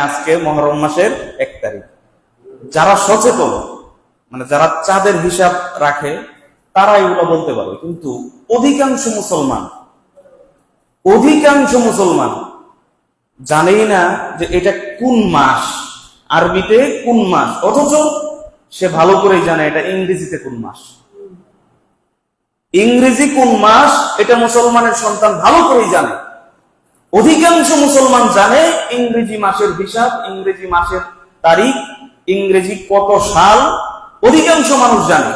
আজকে মহরম মাসের এক তারিখ। যারা সচেতন মানে যারা চাঁদের হিসাব রাখে তারা এগুলো বলতে পারবে কিন্তু অধিকাংশ মুসলমান অধিকাংশ মুসলমান জানেই না যে এটা কোন মাস, আরবিতে কোন মাস, অথচ সে ভালো করেই জানে এটা ইংরেজিতে কোন মাস। ইংরেজি কোন মাস, এটা মুসলমানের সন্তান ভালো করেই জানে। অধিকাংশ মুসলমান জানে ইংরেজি মাসের হিসাব, ইংরেজি মাসের তারিখ, ইংরেজি কত সাল, অধিকাংশ মানুষ জানে।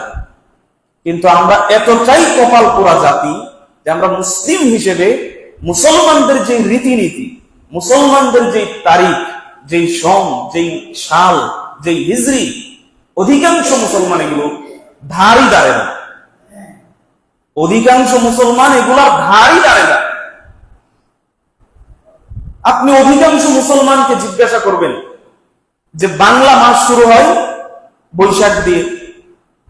কিন্তু আমরা এতটাই কপাল পোড়া জাতি যে আমরা মুসলিম হিসেবে মুসলমানদের যে রীতিনীতি, মুসলমানদের যে তারিখ, যেই সম যেই সাল, যেই হিজরি, অধিকাংশ মুসলমান এগুলো ধারই দাঁড়ে না। অধিকাংশ মুসলমান এগুলার ধারই দাঁড়ে না। আপনি অধিকাংশ মুসলমানকে জিজ্ঞাসা করবেন যে বাংলা মাস শুরু হয় বৈশাখ দিয়ে,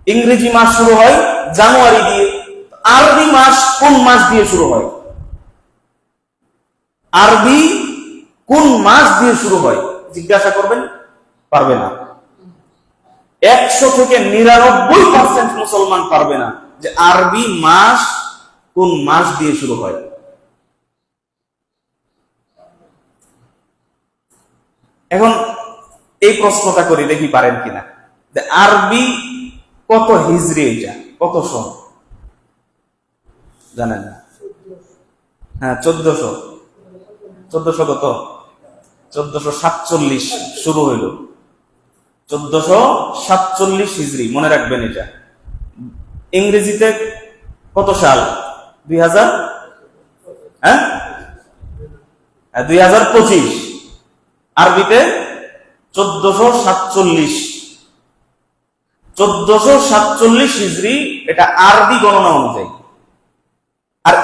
ইংরেজি মাস শুরু হয় জানুয়ারি দিয়ে, আরবি মাস কোন মাস দিয়ে শুরু হয়? আরবি কোন মাস দিয়ে শুরু হয়? জিজ্ঞাসা করবেন? পারবে না। একশো থেকে নিরানব্বই পার্সেন্ট মুসলমান পারবে না যে আরবি মাস কোন মাস দিয়ে শুরু হয়। এখন এই প্রশ্নটা করি, দেখি পারেন কিনা। আরবি কত হিজড়ি এটা? কত সন জানেন না? হ্যাঁ চোদ্দশো। চোদ্দশো কত? চোদ্দশো সাতচল্লিশ শুরু হইল। চোদ্দশো সাতচল্লিশ হিজড়ি মনে রাখবেন এটা। ইংরেজিতে কত সাল? দুই হাজার? হ্যাঁ দুই হাজার পঁচিশ। আরবিতে চোদ্দশো সাতচল্লিশ। চোদ্দশো সাতচল্লিশ হিজড়ি এটা আরবি গণনা অনুযায়ী। আর